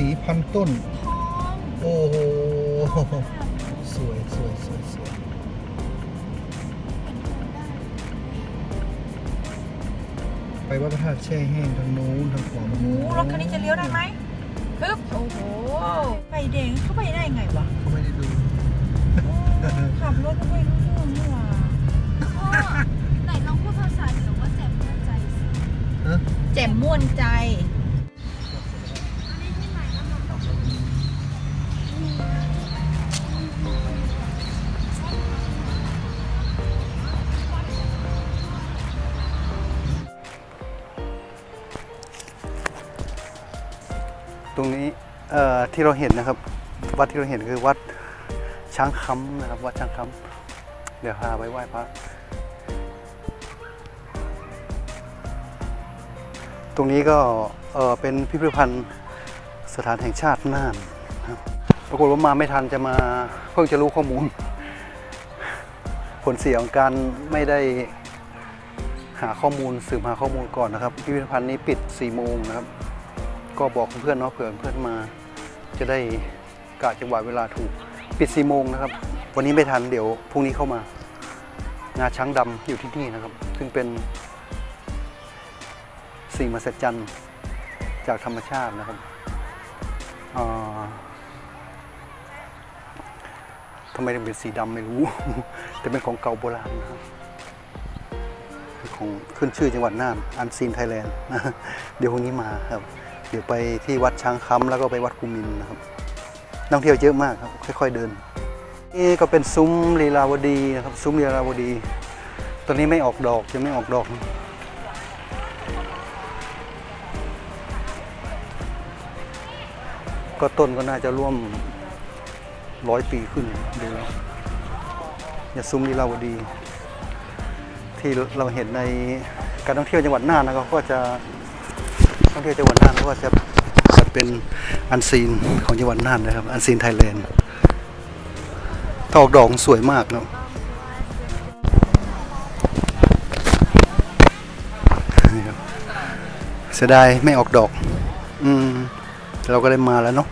สีพันต้นทองโอ้โห สวยสวยสวยสวยไปวัดพระธาตุแช่แห้งทางโน้นทางขวามืโอ้อรถคันนี้จะเลี้ยวได้ไหมปึ๊บโอ้โหไฟแดงเข้าไปได้ไงวะเขาไม่ได้ดูโอ้ขับรถไม่รู้เรื่องนี่หว่าพ่อไหนลองพูดภาษาเหนือว่าแจ่มมั่นใจสิฮะแจ่มม่วนใจ รงนี้ที่เราเห็นนะครับ วัดที่เราเห็นคือวัดช้างคำนะครับ วัดช้างคำเดี๋ยวพาไปไหว้พระตรงนี้ก็เป็นพิพิธภัณฑ์สถานแห่งชาติน่านนะครับปรากฏว่ามาไม่ทันจะมาเพิ่งจะรู้ข้อมูล ผลเสียของการไม่ได้หาข้อมูลสืบหาข้อมูลก่อนนะครับ พิพิธภัณฑ์นี้ปิด4โมงนะครับ ก็บอกเพื่อนเนาะเผื่อเพื่อนมา จะได้กะจังหวะเวลาถูกปิด4โมงนะครับ วันนี้ไม่ทันเดี๋ยวพรุ่งนี้เข้ามางาช้างดำอยู่ที่นี่นะครับ ซึ่งเป็นสิ่งมหัศจรรย์จากธรรมชาตินะครับทำไมถึงเป็นสีดำไม่รู้ แต่เป็นของเก่าโบราณนะครับของขึ้นชื่อจังหวัดน่านอันซีนไทยแลนด์เดี๋ยวพรุ่งนี้มาครับ เดี๋ยวไปที่วัดช้างคำแล้วก็ไปวัดภูมินนะครับนักท่องเที่ยวเยอะมากครับ ค่อยๆเดิน นี่ก็เป็นซุ้มลีลาวดีนะครับ ซุ้มลีลาวดี ตอนนี้ไม่ออกดอกยังไม่ออกดอกก็ต้นก็น่าจะร่วมร้อยปีขึ้นดูแล้วอย่าซุ้มลีลาวดี ที่เราเห็นในการท่องเที่ยวจังหวัดน่านนะครับก็จะท่องเที่ยวจังหวัดน่าน ก็จะจัดเป็นอันซีนของจังหวัดน่านนะครับ อันซีนไทยแลนด์ถ้าออกดอกสวยมากเนาะเสียดายไม่ออกดอก อืม เราก็ได้มาแล้วเนาะ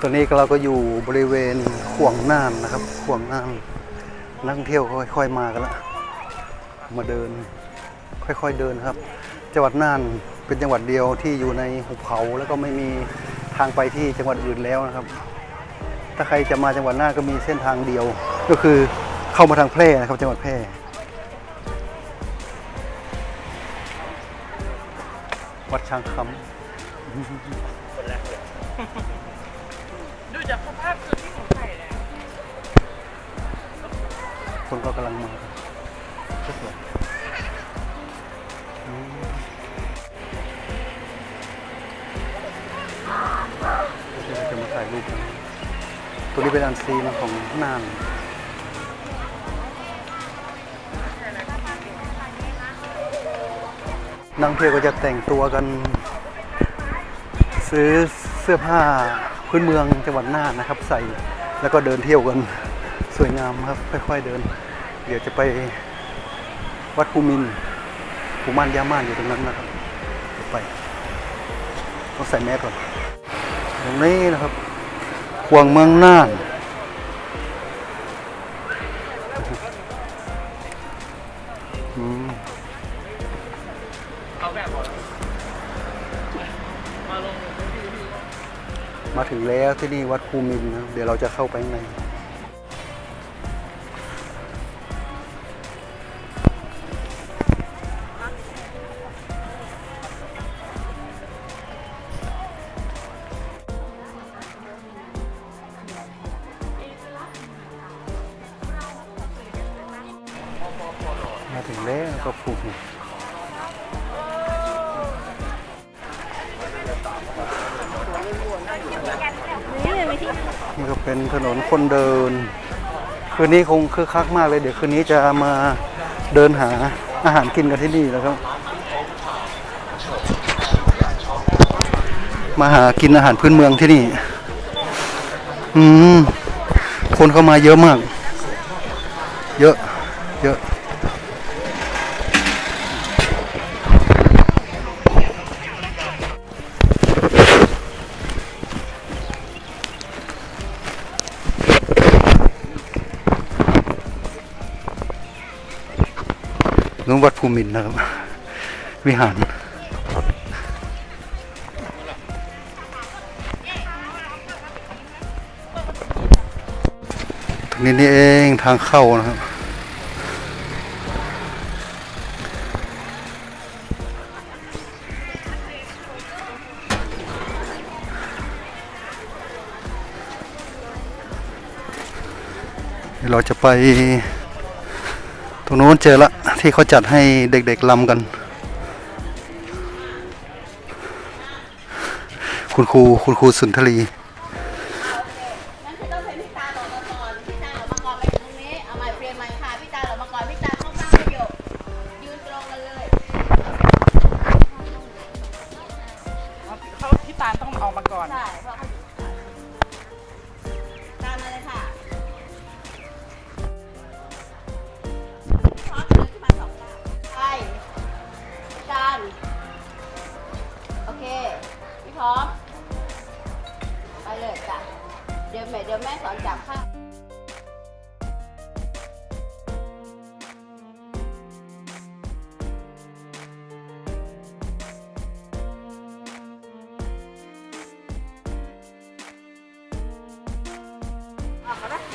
ตอนนี้เราก็อยู่บริเวณขวงน่านนะครับ ขวงน่าน นักท่องเที่ยวค่อยๆมากันละมาเดิน ค่อยๆเดินครับ จังหวัดน่านเป็นจังหวัดเดียวที่อยู่ในหุบเขาแล้วก็ไม่มีทางไปที่จังหวัดอื่นแล้วนะครับ ถ้าใครจะมาจังหวัดน่านก็มีเส้นทางเดียว ก็คือเข้ามาทางแพร่นะครับ จังหวัดแพร่วัดช้างคำดูจากสภาพคือที่ของไทยเลยำคนก็กำลังมา ตัวนี้เป็นอันซีนของน่านนักเที่ยวก็จะแต่งตัวกัน ซื้อเสื้อผ้าพื้นเมืองจังหวัดน่านนะครับ ใส่แล้วก็เดินเที่ยวกันสวยงามครับ ค่อยๆเดิน เดี๋ยวจะไปวัดภูมินภูมานยาม่านอยู่ตรงนั้นนะครับไปต้องใส่แมสก่อนตรงนี้นะครับ ควงเมืองน่าน มาถึงแล้วที่นี่วัดภูมินนะ เดี๋ยวเราจะเข้าไปข้างใน ถึงแล้วก็ภูมินทร์นี่ก็เป็นถนนคนเดิน คืนนี้คงคึกคักมากเลย เดี๋ยวคืนนี้จะมาเดินหาอาหารกินกันที่นี่นะครับ มาหากินอาหารพื้นเมืองที่นี่ อืม คนเข้ามาเยอะมาก เยอะ เยอะ นู้นวัดภูมินนะครับ วิหารตรงนี้นี่เองทางเข้านะครับเราจะไป ตรงโน้นเจอละที่เขาจัดให้เด็กๆลำกัน คุณครูคุณครูสุนทรี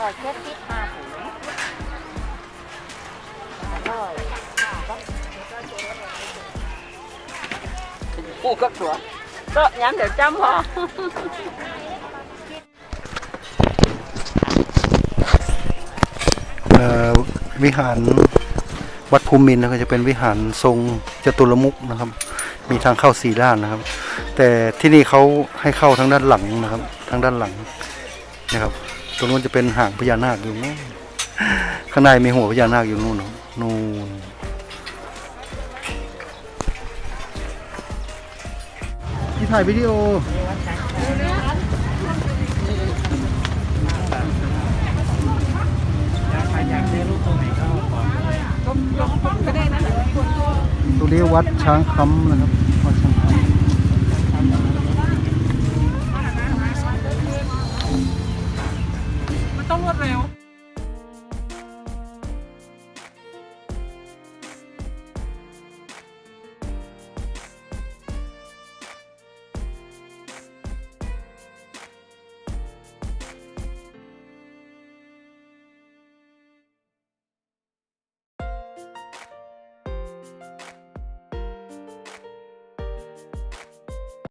เราเช็ดทิศมาหูอร่อยกูก็ตัวก็ย้ำเดี๋ยวจำพอวิหารวัดภูมินนะครับจะเป็นวิหารทรงจตุรมุขนะครับ มีทางเข้าสี่ด้านนะครับ แต่ที่นี่เขาให้เข้าทางด้านหลังนะครับ ทางด้านหลังนะครับ รงนู้นจะเป็นหางพญานาคอยู่นู้นข้างในมีหัวพญานาคอยู่นู่นนะครับนู่นที่ถ่ายวิดีโอตรงนี้วัดช้างคำนะครับ